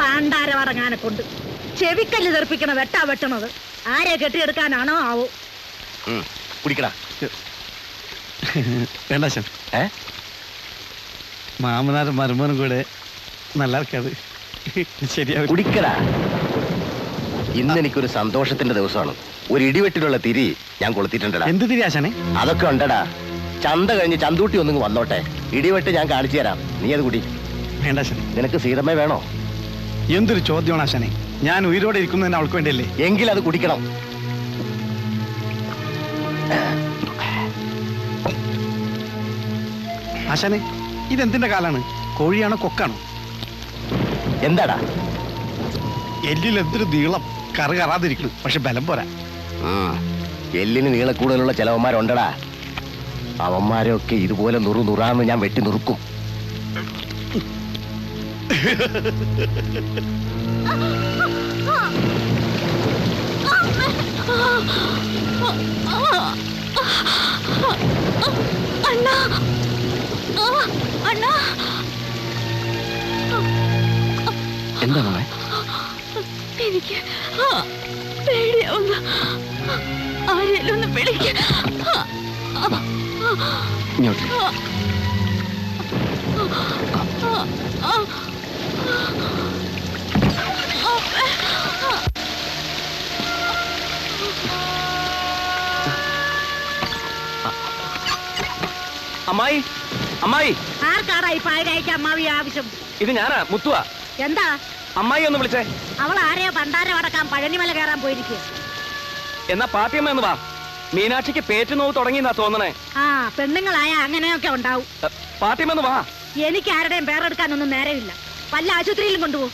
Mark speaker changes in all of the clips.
Speaker 1: പാണ്ടാരവടങ്ങാനെ കൊണ്ട് ചെവിക്കല്ല് തെറിപ്പിക്കണ വെട്ടാ വെട്ടണത്. ആരെ കെട്ടിയെടുക്കാനാണോ ആവോ?
Speaker 2: കുടിക്കടാ.
Speaker 3: വേണ്ട അച്ഛൻ
Speaker 2: ഏ?
Speaker 3: മാമനാരും മരുമനും കൂടെ നല്ല ഇരിക്കാത് ശരിയാവും
Speaker 2: കുടിക്കടാ. ഇന്ന് എനിക്കൊരു സന്തോഷത്തിന്റെ ദിവസമാണ്. ഒരു ഇടിവെട്ടിലുള്ള തിരി ഞാൻ കൊളുത്തിട്ടുണ്ടടാ
Speaker 3: എന്ത് തിരി ആശാനെ?
Speaker 2: അതൊക്കെ ഉണ്ടടാ. ചന്ത കഴിഞ്ഞ് ചന്തൂട്ടി ഒന്നും വന്നോട്ടെ. ഇടിവെട്ട് ഞാൻ കാണിച്ചു തരാം. നീ അത് കുടി.
Speaker 3: വേണ്ട അച്ഛൻ
Speaker 2: നിനക്ക് സീതമ്മ വേണോ?
Speaker 3: എന്തൊരു ചോദ്യമാണ് ആശാനെ? ഞാൻ ഉയരോടെ ഇരിക്കുന്നതിന് അവൾക്ക് വേണ്ടിയല്ലേ?
Speaker 2: എങ്കിൽ അത് കുടിക്കണം.
Speaker 3: ആശാനെ ഇതെന്തിന്റെ കാലാണ്? കോഴിയാണോ കൊക്കാണോ?
Speaker 2: എന്താടാ?
Speaker 3: എല്ലിൽ എന്തൊരു നീളം? കറ് കറാതിരിക്കണം. പക്ഷെ ബലം പോരാ.
Speaker 2: ഉം, എല്ലിന് നീളക്കൂടുതലുള്ള ചിലവന്മാരുണ്ടടാ. അവന്മാരെയൊക്കെ ഇതുപോലെ നുറു നുറാന്ന് ഞാൻ വെട്ടി നുറുക്കും.
Speaker 4: അണ്ണാ. അണ്ണാ.
Speaker 2: എന്താ മോളെ?
Speaker 4: എനിക്ക് പേടിയാവുന്നു. ആരെങ്കിലും ഒന്ന് വിളിക്ക.
Speaker 2: ഇങ്ങോട്ട്.
Speaker 5: അമ്മായി അമ്മായി.
Speaker 1: ആർക്കാടാ ഈ പായരായിക്ക് അമ്മാവി ആവശ്യം?
Speaker 5: ഇത് ഞാനാ മുത്തുവാ?
Speaker 1: എന്താ?
Speaker 5: അമ്മായി ഒന്ന് വിളിച്ചേ.
Speaker 1: അവൾ ആരെയോ പണ്ടാരം അടക്കാൻ പഴനിമല കയറാൻ പോയിരിക്കുക
Speaker 5: എന്നാ പാട്ടിയമ്മ എന്ന് വാ. മീനാക്ഷിക്ക് പേറ്റ് നോവ് തുടങ്ങിയെന്നാ തോന്നണേ.
Speaker 1: ആ പെണ്ണുങ്ങളായ അങ്ങനെയൊക്കെ ഉണ്ടാവും.
Speaker 5: പാട്ടിയമ്മ എന്ന് വാ.
Speaker 1: എനിക്ക് ആരുടെയും പേരെടുക്കാനൊന്നും നേരമില്ല. വല്ല ആശുപത്രിയിലും കൊണ്ടുപോകും.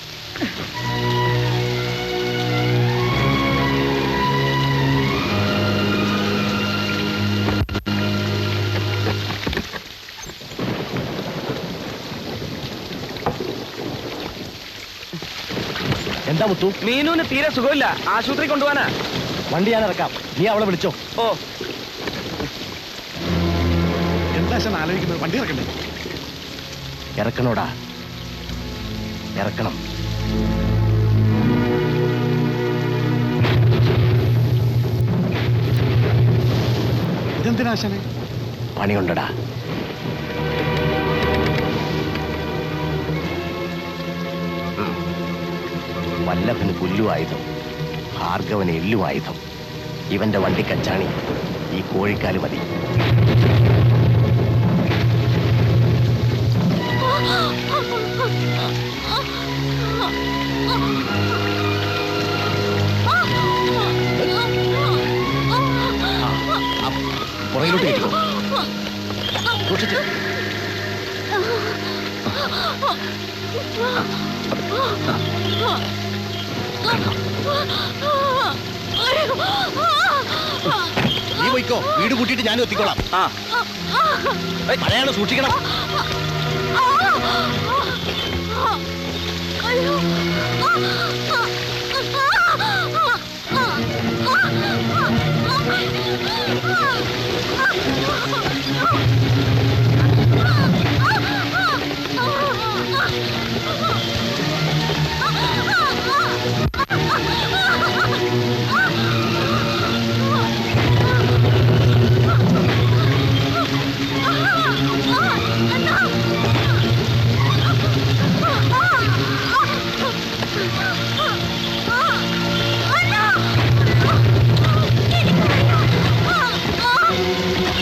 Speaker 2: എന്താ മുത്തു?
Speaker 5: മീനുവിന് തീരെ സുഖമില്ല. ആശുപത്രി കൊണ്ടുപോവാനാ
Speaker 2: വണ്ടി ഞാൻ ഇറക്കാം. നീ അവളെ വിളിച്ചോ.
Speaker 5: ഓ.
Speaker 3: എന്താ ആലോചിക്കുന്നത്? വണ്ടി ഇറക്കണ്ടേ?
Speaker 2: ഇറക്കണോടാ. ഇറക്കണം.
Speaker 3: ഇതെന്തിനാശനെ
Speaker 2: പണിയുണ്ടടാ. വല്ലഭന് പുല്ലു ആയുധം ഭാർഗവന് എല്ലു ആയുധം ഇവന്റെ വണ്ടിക്കച്ചാണി ഈ കോഴിക്കാൽ മതി. എത്തിക്കോളാം.
Speaker 5: ആ.
Speaker 2: മഴയാണ് സൂക്ഷിക്കണം.
Speaker 4: അണ്ണാ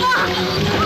Speaker 6: Fuck!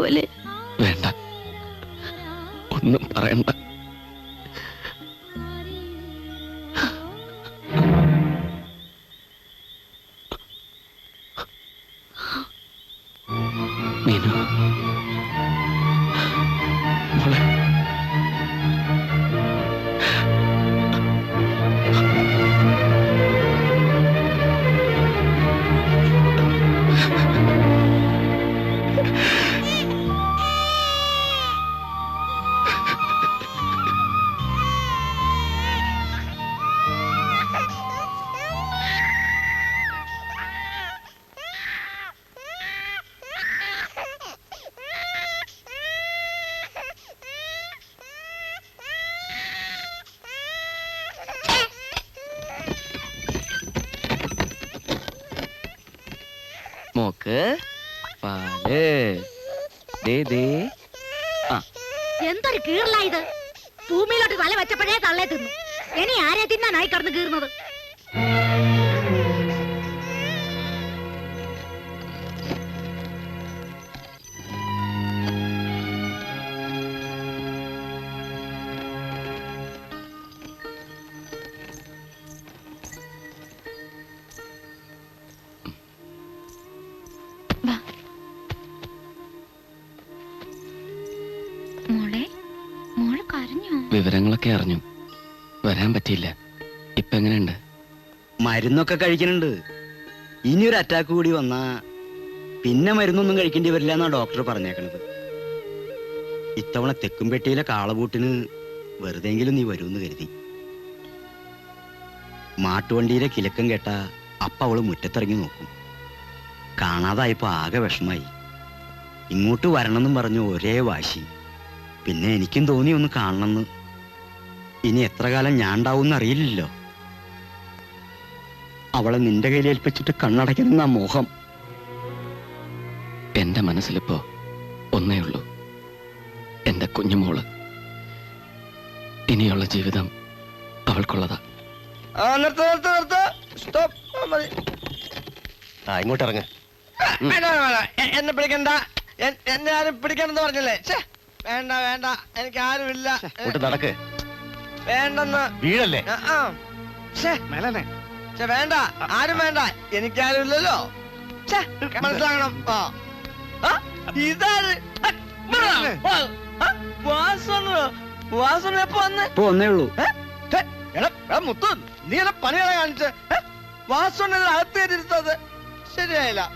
Speaker 6: വളർത്തിയതുപോലെ
Speaker 7: വേണ്ട. ഒന്നും പറയണ്ട. ദേ ദേ.
Speaker 1: എന്തൊരു കീറലായത് ഭൂമിയിലോട്ട് തല വെച്ചപ്പോഴേ തള്ളേ തിന്നു. ഇനി ആരെ തിന്നാനായി കടന്ന് കീറുന്നത്?
Speaker 6: മോളെ മോൾ കരഞ്ഞോ?
Speaker 7: വിവരങ്ങളൊക്കെ അറിഞ്ഞു. വരാൻ പറ്റിയില്ല. ഇപ്പൊ എങ്ങനെയുണ്ട്?
Speaker 8: മരുന്നൊക്കെ കഴിക്കുന്നുണ്ട്. ഇനി ഒരു അറ്റാക്ക് കൂടി വന്നാ പിന്നെ മരുന്നൊന്നും കഴിക്കേണ്ടി വരില്ല എന്നാ ഡോക്ടർ പറഞ്ഞേക്കണത്. ഇത്തവണ തെക്കുംപെട്ടിയിലെ കാളപൂട്ടിന് വെറുതെങ്കിലും നീ വരുമെന്ന് കരുതി. മാട്ടുവണ്ടിയിലെ കിലക്കം കേട്ട അപ്പ അവൾ മുറ്റത്തിറങ്ങി നോക്കും. കാണാതായപ്പോ ആകെ വിഷമായി. ഇങ്ങോട്ട് വരണമെന്നും പറഞ്ഞു ഒരേ വാശി. പിന്നെ എനിക്കും തോന്നി ഒന്ന് കാണണമെന്ന്. ഇനി എത്ര കാലം ഞാൻ ഉണ്ടാവും അറിയില്ലല്ലോ. അവളെ നിന്റെ കയ്യിൽ ഏൽപ്പിച്ചിട്ട് കണ്ണടയ്ക്കുന്ന ആ മോഹം.
Speaker 7: എന്റെ മനസ്സിലിപ്പോ ഒന്നേ ഉള്ളൂ. എന്റെ കുഞ്ഞുമോൾ. ഇനിയുള്ള ജീവിതം അവൾക്കുള്ളതാ.
Speaker 2: ആ ഇങ്ങോട്ട് ഇറങ്ങ.
Speaker 9: എന്നെ പിടിക്കണ്ട. എന്നെ ആരും പിടിക്കണമെന്ന് പറഞ്ഞല്ലേ? വേണ്ട വേണ്ട. എനിക്ക് ആരുമില്ല.
Speaker 2: നടക്ക്.
Speaker 9: വേണ്ടെന്ന്.
Speaker 2: വീഴല്ലേ?
Speaker 9: ആ, ആ. ഛെ,
Speaker 4: മേലനെ
Speaker 9: ഛെ, വേണ്ട. ആരും വേണ്ട. എനിക്ക് ആരുമില്ലല്ലോ. ആ. ആ, ഇതാര്? ആ, ഇവിടെ വാ. ആ, വാസു വാസു എപ്പോ വന്ന്?
Speaker 8: ഇപ്പൊ ഒന്നേ ഉള്ളൂ.
Speaker 9: ഏ? ഛെ, എടാ, എടാ മുത്തു നീ എന്നെ പണികളെ കാണിച്ച്. വാസുണ്ണ അകത്ത് കയറ്റിരുത്തത് ശരിയായില്ല.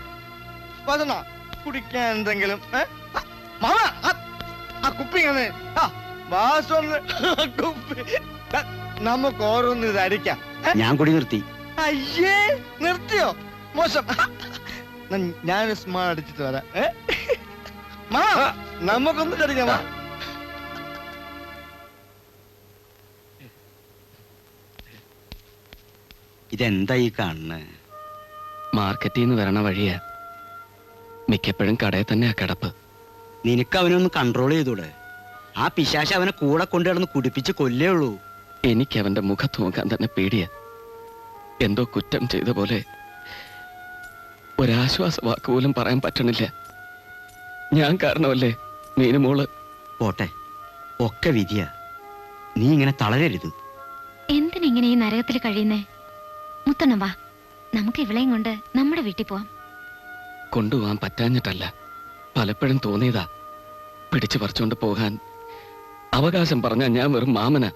Speaker 9: വാസണ്ണ കുടിക്കാൻ എന്തെങ്കിലും ഏ? ആ, മാമ ആ, ആ കുപ്പി ആ വാസുണ്ണ കുപ്പി. ദാ, നമുക്ക് ഓരോന്ന് ഇത് അടിക്കാം.
Speaker 8: ഞാൻ കൂടി നിർത്തി.
Speaker 9: അയ്യേ നിർത്തിയോ? മോശം. ഞാൻ സ്മാ അടിച്ചിട്ട് വരാം? മാ നമുക്കൊന്ന് കടിക്കാം
Speaker 8: ഇതെന്താ ഈ കാണുന്നത്
Speaker 7: മാർക്കറ്റിൽ നിന്ന് വരണ വഴിയാ. മിക്കപ്പോഴും കടയിൽ തന്നെയാ കിടപ്പ്.
Speaker 8: നിനക്ക് അവനൊന്ന് കൺട്രോൾ ചെയ്തൂടെ? ആ പിശാശ അവനെ കൂടെ കൊണ്ടു കിടന്ന് കുടിപ്പിച്ച് കൊല്ലേ ഉള്ളൂ.
Speaker 7: എനിക്ക് അവന്റെ മുഖത്ത് നോക്കാൻ തന്നെ പേടിയ. എന്തോ കുറ്റം ചെയ്ത പോലെ. ഒരാശ്വാസ വാക്ക് പോലും പറയാൻ പറ്റണില്ല. ഞാൻ കാരണമല്ലേ മീനുമോൾ?
Speaker 8: പോട്ടെ ഒക്കെ വിധിയ. നീ ഇങ്ങനെ തളരരുത്.
Speaker 6: എന്തിനെ ഈ നരകത്തിൽ കഴിയുന്നേ? മുത്തണ്ണ വാ നമുക്ക് ഇവളെയും കൊണ്ട് നമ്മുടെ വീട്ടിൽ പോവാം.
Speaker 7: കൊണ്ടുപോകാൻ പറ്റാഞ്ഞിട്ടല്ല. പലപ്പോഴും തോന്നിയതാ. പിടിച്ചു പറിച്ചുകൊണ്ട് പോകാൻ. അവകാശം പറഞ്ഞ ഞാൻ വെറും മാമന.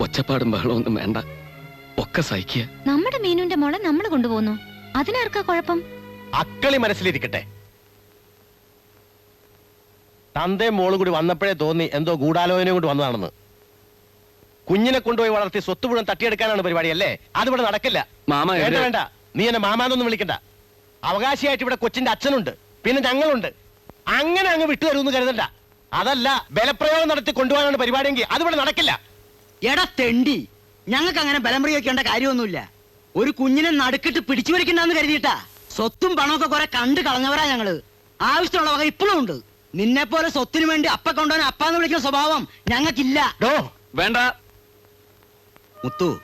Speaker 7: ഒച്ചപ്പാടും ബഹളമൊന്നും വേണ്ട. ഒക്കെ സഹിക്കുക.
Speaker 6: നമ്മുടെ മീനുന്റെ മോളെ നമ്മൾ കൊണ്ടുപോകുന്നു. അതിനാർക്കാ കുഴപ്പം?
Speaker 2: അക്കളി മനസ്സിലിരിക്കട്ടെ. തന്തയും മോളും കൂടി വന്നപ്പോഴേ തോന്നി എന്തോ ഗൂഢാലോചന കൊണ്ട് വന്നതാണെന്ന്. കുഞ്ഞിനെ കൊണ്ടുപോയി വളർത്തി സ്വത്ത് മുഴുവൻ തട്ടിയെടുക്കാനാണ് പരിപാടി അല്ലേ അതിവിടെ നടക്കില്ല.
Speaker 7: മാമ
Speaker 2: വേണ്ട. നീ എന്നെ മാമാന്നൊന്നും വിളിക്കണ്ട. അവകാശിയായിട്ട് ഇവിടെ കൊച്ചിന്റെ അച്ഛനുണ്ട്. പിന്നെ ഞങ്ങളുണ്ട്. അങ്ങനെ അങ്ങ് വിട്ടുതരുമെന്ന് കരുതണ്ട. അതല്ല ബലപ്രയോഗം നടത്തി കൊണ്ടുപോകാനാണ് പരിപാടിയെങ്കിൽ അതിവിടെ നടക്കില്ല.
Speaker 8: എടാ തെണ്ടി ഞങ്ങൾക്ക് അങ്ങനെ ബലം പ്രയോഗിക്കേണ്ട കാര്യമൊന്നുമില്ല. ഒരു കുഞ്ഞിനെ നടുക്കിട്ട് പിടിച്ചു വലിക്കണ്ടെന്ന് കരുതിയിട്ടാ. സ്വത്തും പണമൊക്കെ കുറെ കണ്ടു കളഞ്ഞവരാ ഞങ്ങൾ. ആവശ്യമുള്ള വക ഇപ്പോഴും ഉണ്ട്. നിന്നെ പോലെ സ്വത്തിനു വേണ്ടി അപ്പ കൊണ്ടുപോകാൻ അപ്പാന്ന് വിളിക്കുന്ന സ്വഭാവം ഞങ്ങൾക്കില്ല.
Speaker 2: ഡോ.
Speaker 7: വേണ്ട.
Speaker 8: മുത്തു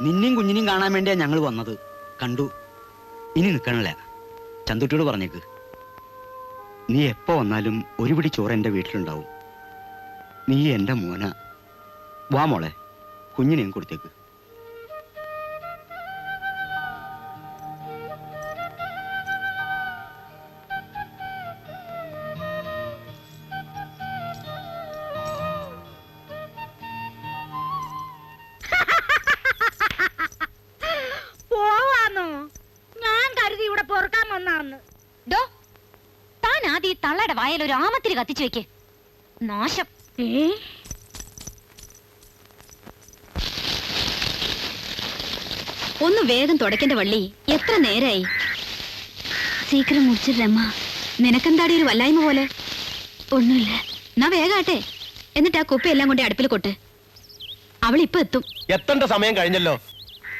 Speaker 8: നിന്നെയും കുഞ്ഞിനെയും കാണാൻ വേണ്ടിയാ ഞങ്ങൾ വന്നത്. കണ്ടു. ഇനി നിൽക്കണല്ലേ ചന്തുട്ടിയോട് പറഞ്ഞേക്ക്. നീ എപ്പോ വന്നാലും ഒരു പിടി ചോറ് എന്റെ വീട്ടിലുണ്ടാവും. നീ എന്റെ മോന. വാ മോളെ കുഞ്ഞിനെയും കൊടുത്തേക്ക്.
Speaker 6: കത്തിച്ചു വെക്ക് നാശം ഒന്ന് വേഗം തുടക്കേണ്ട വള്ളി. എത്ര നേരായി. സീക്കിരം മുടിച്ചിട്ടമ്മ നിനക്കെന്താടി ഒരു വല്ലായ്മ പോലെ? ഒന്നുമില്ല. എന്നാ വേഗാട്ടെ എന്നിട്ട് ആ കുപ്പി എല്ലാം കൊണ്ട് അടുപ്പിൽ കൊട്ട്. അവൾ ഇപ്പൊ എത്തും.
Speaker 2: എത്തേണ്ട സമയം കഴിഞ്ഞല്ലോ.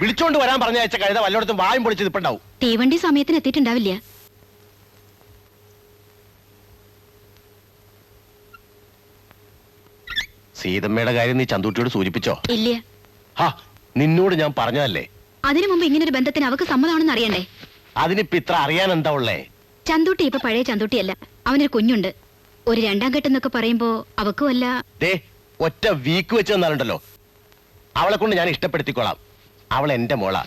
Speaker 2: വിളിച്ചോണ്ട് വരാൻ പറഞ്ഞ അയച്ച കഴുത വല്ലോടത്തും വായും പൊളിച്ച് ഇപ്പുണ്ടാവും
Speaker 6: തീവണ്ടി സമയത്തിന് എത്തിയിട്ടുണ്ടാവില്ല.
Speaker 2: സീതമ്മയുടെ കാര്യം നീ ചന്തൂട്ടിയോട് സൂചിപ്പിച്ചോ?
Speaker 6: ഇല്ല.
Speaker 2: ഹാ നിന്നോട് ഞാൻ പറഞ്ഞതല്ലേ?
Speaker 6: അതിനു മുമ്പ് ഇങ്ങനൊരു ബന്ധത്തിന് അവക്ക് സമ്മതമാണെന്ന് അറിയണ്ടേ?
Speaker 2: അതിനിപ്പോ ഇത്ര അറിയാൻ എന്താ ഉള്ളേ?
Speaker 6: ചന്തൂട്ടി ഇപ്പൊ പഴയ ചന്തൂട്ടിയല്ല. അവനൊരു കുഞ്ഞുണ്ട്. ഒരു രണ്ടാം കെട്ടെന്നൊക്കെ പറയുമ്പോ അവക്കും അല്ല
Speaker 2: ദേ ഒറ്റ വീക്ക് വെച്ച് തന്നാലുണ്ടല്ലോ അവളെ കൊണ്ട് ഞാൻ ഇഷ്ടപ്പെടുത്തിക്കോളാം. അവൾ എന്റെ മോളാ.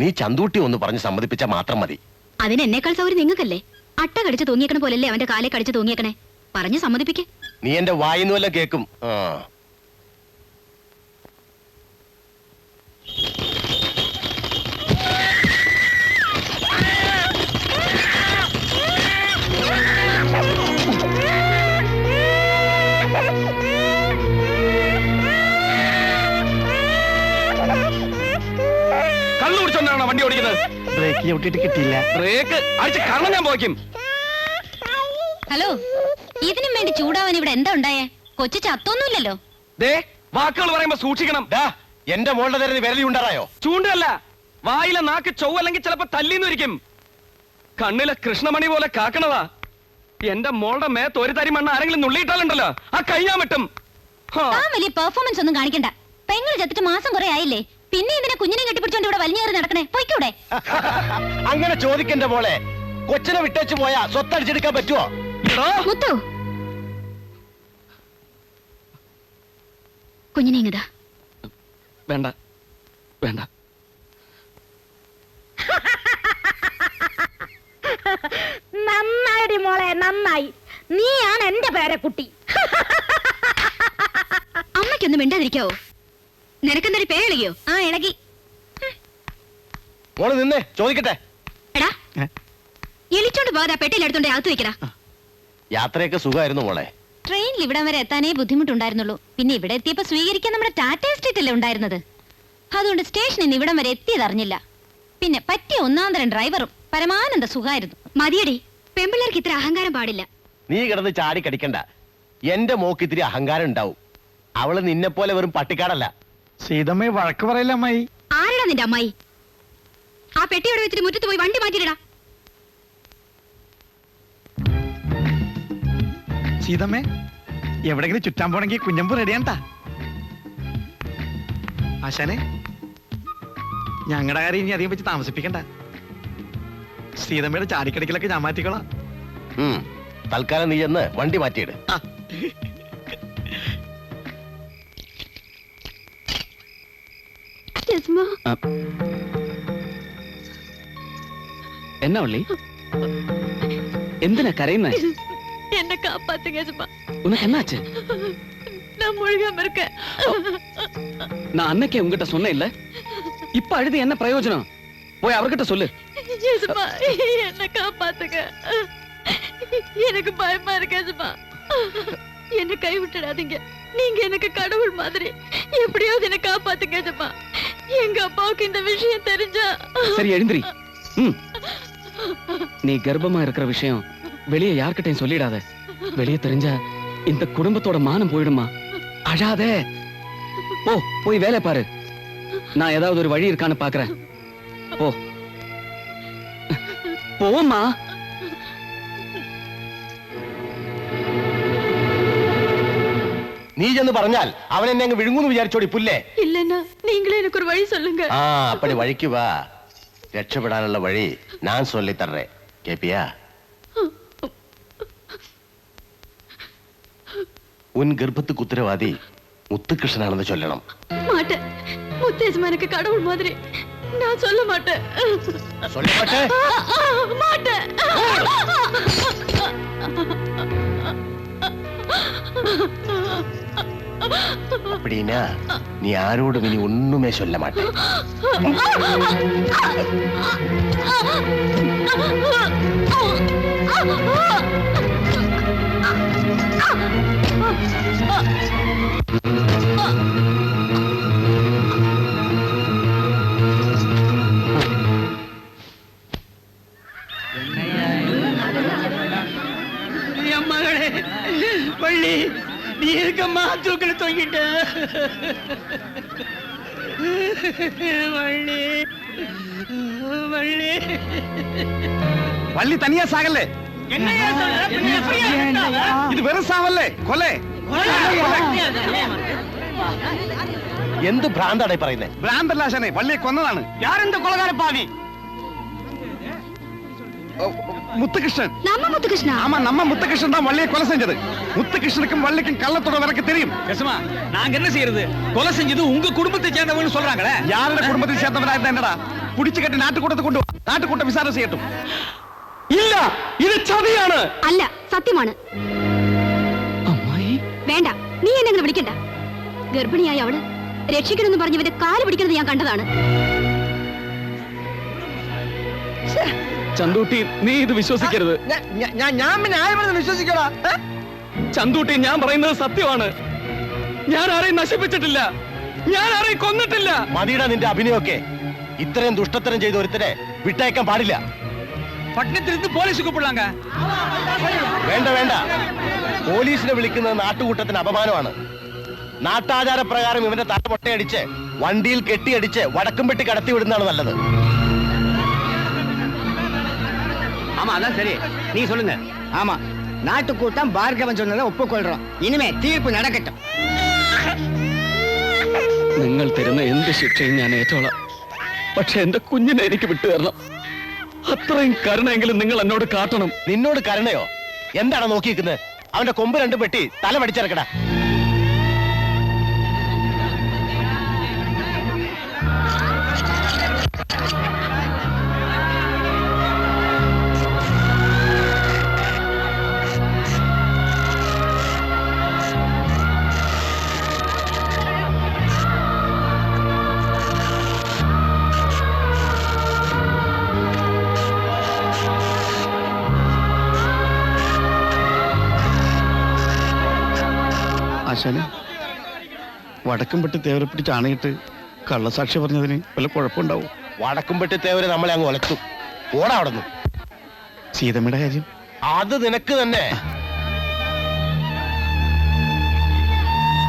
Speaker 2: നീ ചന്തൂട്ടി ഒന്ന് പറഞ്ഞ് സമ്മതിപ്പിച്ചാൽ മാത്രം മതി.
Speaker 6: അതിന് എന്നേക്കാൾ സൗകര്യം നിങ്ങൾക്കല്ലേ? അട്ട കടിച്ചു തൂങ്ങിയേക്കണ പോലല്ലേ അവന്റെ കാലെ കടിച്ചു തൂങ്ങിയേക്കണേ? പറഞ്ഞു സമ്മതിപ്പിക്കേ.
Speaker 2: നീ എന്റെ വായിന്ന് വല്ല കേക്കും. ആ.
Speaker 7: കള്ളു കുടിച്ചോണ്ടാണോ വണ്ടി ഓടിക്കുന്നത്?
Speaker 9: ബ്രേക്ക് ചവിട്ടിട്ട് കിട്ടിയില്ല.
Speaker 7: ബ്രേക്ക്. അടിച്ച് കണ്ണം ഞാൻ പോയിക്കും.
Speaker 6: ഹലോ. ഇതിനും വേണ്ടി ചൂടാവാൻ ഇവിടെ എന്താ ഉണ്ടായേ? കൊച്ചു ചത്തൊന്നുമില്ലല്ലോ.
Speaker 7: ദേ വാക്കുകൾ പറയുമ്പോ സൂക്ഷിക്കണം.
Speaker 2: എന്റെ മോളുടെ തരുന്ന വിരലി ഉണ്ടാറായോ?
Speaker 7: ചൂണ്ടല്ല. വായിലെ നാക്ക് ചൊവ്വല്ലെങ്കിൽ ചിലപ്പോ തല്ലിന്നിരിക്കും കണ്ണിലെ കൃഷ്ണമണി പോലെ കാക്കണതാ. എന്റെ മോളുടെ മേത്ത് ഒരു തരി മണ്ണ് ആരെങ്കിലും നുള്ളിയിട്ടാലുണ്ടല്ലോ. ആ കഴിയാൻ ഹാ.
Speaker 6: താൻ വലിയ പെർഫോമൻസ് ഒന്നും കാണിക്കണ്ട. പെങ്ങൾ ചത്തിട്ട് മാസം കുറെ ആയില്ലേ? പിന്നെ ഇതിനെ കുഞ്ഞിനെ കെട്ടിപ്പിടിച്ചോണ്ട് ഇവിടെ വലിഞ്ഞേറി നടക്കണേ. പൊയ്ക്കൂടെ?
Speaker 2: അങ്ങനെ ചോദിക്കേണ്ട മോളെ കൊച്ചിനെ വിട്ടേച്ചു പോയാ സ്വത്തടിച്ചെടുക്കാൻ പറ്റുമോ
Speaker 7: എടാ,
Speaker 6: മുത്തു. കുഞ്ഞിനെ ഇങ്ങതാ
Speaker 7: വേണ്ട വേണ്ട.
Speaker 1: നന്നായിടി മോളെ നന്നായി. നീയാണ് എന്റെ പേരക്കുട്ടി
Speaker 6: അമ്മയ്ക്കൊന്നും മിണ്ടാതിരിക്കാവോ? നിനക്കെന്തൊരു പേരിളകിയോ ആ ഇളകി.
Speaker 2: മോൾ നിന്നേ ചോദിക്കട്ടെ.
Speaker 6: എടാ എലിച്ചോണ്ട് പോകാതെ പെട്ടിയിലെടുത്തോണ്ട് അകത്ത് വെക്കടാ.
Speaker 2: യാത്രയൊക്കെ സുഖമായിരുന്നു മോളെ.
Speaker 6: ട്രെയിനിൽ ഇവിടം വരെ എത്താനേ ബുദ്ധിമുട്ടുണ്ടായിരുന്നുള്ളൂ. പിന്നെ ഇവിടെ എത്തിയപ്പോ സ്വീകരിക്കാൻ നമ്മുടെ ടാറ്റ എസ്റ്റേറ്റ് അല്ലേ ഉണ്ടായിരുന്നത്? അതുകൊണ്ട് സ്റ്റേഷനിൽ നിന്ന് ഇവിടം വരെ എത്തിയതറിഞ്ഞില്ല പിന്നെ പറ്റിയ ഒന്നാന്തരം ഡ്രൈവറും പരമാനന്ദ സുഖായിരുന്നു. മതിയടി പെമ്പിള്ളേർക്ക് ഇത്ര അഹങ്കാരം പാടില്ല.
Speaker 2: നീ കിടന്ന് ചാടി കടിക്കണ്ട. എന്റെ മോക്ക് ഇത്തിരി അഹങ്കാരം ഉണ്ടാവും. അവൾ നിന്നെ പോലെ വെറും പട്ടിക്കാടല്ല.
Speaker 9: സീതമ്മ വഴക്ക് പറയില്ല അമ്മായി?
Speaker 6: ആരടാ നിന്റെ അമ്മായി? ആ പെട്ടി അവിടെ വെച്ചിട്ട് മുറ്റത്ത് പോയി വണ്ടി മാറ്റിയിടാ
Speaker 9: സീതമ്മേ എവിടെങ്കിലും ചുറ്റാൻ പോണെങ്കിൽ കുഞ്ഞമ്പ് റെഡിയാണ്ടാ ആശാനെ ഞങ്ങളുടെ കാര്യം ഇനി അധികം വെച്ച് താമസിപ്പിക്കണ്ട. സീതമ്മയുടെ ചാടിക്കടക്കിലൊക്കെ ഞാൻ മാറ്റിക്കോളാം.
Speaker 2: ഉം. തൽക്കാലം നീ ചെന്ന് വണ്ടി മാറ്റിയിട്.
Speaker 7: എന്നാ ഉള്ളി? എന്തിനാ കരയുന്നേ?
Speaker 6: എന്നെ കാപ്പാത്തുക
Speaker 7: உனக்கு என்னாச்சு?
Speaker 6: நான் முழுகாம இருக்கேன்.
Speaker 7: நான் அன்னைக்கே உங்ககிட்ட சொன்னேன் இல்ல? இப்ப அழுது என்ன பிரயோஜனம்? போய் அவர்கிட்ட சொல்லு.
Speaker 4: என்ன காப்பாத்துங்க. எனக்கு பயமா இருக்கு யேசுமா என்ன கைவிட்டுடாதீங்க நீங்க எனக்கு கடவுள் மாதிரி. எப்படியாவது என்ன காப்பாத்துங்க யேசுமா எங்க அப்பாவுக்கு இந்த விஷயம் தெரிஞ்சா.
Speaker 7: சரி எழுந்திரி. நீ கர்ப்பமா இருக்கிற விஷயம் வெளியே யார்கிட்டயும் சொல்லிடாத. வெளியே தெரிஞ்சா இந்த குடும்பத்தோட மானம் போயிடுமா அழாதே போ போய் வேலை பாரு நான் ஏதாவது ஒரு வழி இருக்கான்னு பாக்குறேன் போ போம்மா
Speaker 2: നീ ചെന്ന് പറഞ്ഞാൽ അവൻ എന്നെ അങ്ങ് വിഴുങ്ങുന്നു വിചാരിച്ചോടി പുല്ലേ
Speaker 4: இல்லைன்னா நீங்களே எனக்கு ஒரு வழி சொல்லுங்க
Speaker 2: ആ അപ്പടി വഴിക്ക് വാ രക്ഷപ്പെടാനുള്ള വഴി ഞാൻ ചൊല്ലിത്തറേ കേപ്പിയാ ഉൻ ഗർഭത്തിക്ക് ഉത്തരവാദി മുത്തുകൃഷ്ണനാണെന്ന് ചൊല്ലണം
Speaker 4: மாட்டேன் முத்தேஜ் எனக்கு கடவுள் மாதிரி நான் சொல்ல மாட்டேன் மாட்டேன்
Speaker 2: அப்படின்னா நீ யாரோடும் இனி ஒண்ணுமே சொல்ல மாட்டேன்
Speaker 9: என் வள்ளி நீ இருக்கம்மா தூக்கில தொங்கிட்ட? வள்ளி வள்ளி.
Speaker 3: வள்ளி தனியா சாகல.
Speaker 9: என்னையா சொல்ற பின்ன எப்படியா செத்தாவ?
Speaker 3: இது வெறும் சாவல்ல கொலை
Speaker 2: എന്ത് ഭ്രാന്താണ് ഈ പറയുന്നത്
Speaker 3: ഭ്രാന്തല്ലാശനെ വള്ളിയെ കൊന്നതാണ്
Speaker 9: யார் இந்த கொலகார பாவி
Speaker 3: ஓ, முத்துகிருஷ்ணன்
Speaker 6: நம்ம முத்துகிருஷ்ணா
Speaker 3: ஆமா நம்ம முத்துகிருஷ்ணன் தான் வள்ளியை கொலை செஞ்சது முத்துகிருஷ்ணனுக்கும் வள்ளிக்கும் கள்ளத்தோட விறக்கு தெரியும்
Speaker 9: கசுமா நாங்க என்ன செய்யறது கொலை செஞ்சது உங்க குடும்பத்தை சேர்ந்தவங்கன்னு சொல்றாங்களே
Speaker 3: யாரோட குடும்பத்தை சேர்ந்தவரா இருந்தா என்னடா புடிச்சு கட்டி நாட்டுக்கூட்டத்தை கொண்டு வா நாட்டுக்கூட்டம் விசாரணை செய்யட்டும்
Speaker 7: ഇല്ല ഇത് ചതിയാണ്.
Speaker 6: അല്ല സത്യമാണ്.
Speaker 7: അമ്മായി.
Speaker 6: വേണ്ട നീ എന്നെ അങ്ങനെ വിളിക്കണ്ട. ഗർഭിണിയായ അവൾ രക്ഷിക്കണമെന്ന് പറഞ്ഞ് ഇവന്റെ കാൽ പിടിക്കുന്നത് ഞാൻ കണ്ടതാണ്.
Speaker 7: ചന്തൂട്ടി നീ ഇത് വിശ്വസിക്കരുത്.
Speaker 9: ഞാൻ ഞാൻ പിന്നെ ആരെ പറഞ്ഞ് വിശ്വസിക്കടാ? ഏ?
Speaker 7: ചന്തൂട്ടി ഞാൻ പറയുന്നത് സത്യമാണ്. ഞാൻ ആരെയും നശിപ്പിച്ചിട്ടില്ല. ഞാൻ ആരെയും കൊന്നിട്ടില്ല.
Speaker 2: മതിയുടെ നിന്റെ അഭിനയമൊക്കെ. ഇത്രയും ദുഷ്ടത്തരം ചെയ്ത ഒരുത്തരെ വിട്ടയക്കാൻ പാടില്ല.
Speaker 9: പട്ടണത്തിലിരുന്ന് പോലീസ് കൂപ്പിടലാങ്ക
Speaker 2: വേണ്ട വേണ്ട. പോലീസിനെ വിളിക്കുന്നത് നാട്ടുകൂട്ടത്തിന് അപമാനമാണ്. നാട്ടാചാര പ്രകാരം ഇവന്റെ തല പൊട്ടയടിച്ച് വണ്ടിയിൽ കെട്ടിയടിച്ച് വടക്കുംപെട്ടി കടത്തി വിടുന്നതാണ് നല്ലത്.
Speaker 9: ஆமா அதான் ശരി. നീ சொல்லுங்க ஆமா நாட்டு கூட்டம் பார்கவன் சொன்னதை ஒப்புக்கொள்றோம் இனிமே தீர்ப்பு
Speaker 7: നിങ്ങൾ തരുന്ന എന്ത് ശിക്ഷയും ഞാൻ ഏറ്റോളാം. പക്ഷെ എന്റെ കുഞ്ഞിനെ എനിക്ക് വിട്ടു തരണം അത്രയും കരുണയെങ്കിലും നിങ്ങൾ എന്നോട് കാട്ടണം.
Speaker 2: നിന്നോട് കരുണയോ? എന്താണ് നോക്കിയിരിക്കുന്നത് അവന്റെ കൊമ്പ് രണ്ടും പെട്ടി തല പഠിച്ചിറക്കട
Speaker 3: ആശാന് വടക്കുംപെട്ട് തേവരെ പിടിച്ച് ആണയിട്ട് കള്ളസാക്ഷി പറഞ്ഞതിന് വല്ല കുഴപ്പമുണ്ടാവും?
Speaker 2: വടക്കും തേവരെ നമ്മളെ അങ്ങ് ഒലത്തു. ഓടാ അവിടെ നിന്ന്
Speaker 3: സീതമ്മയുടെ കാര്യം?
Speaker 2: അത് നിനക്ക് തന്നെ.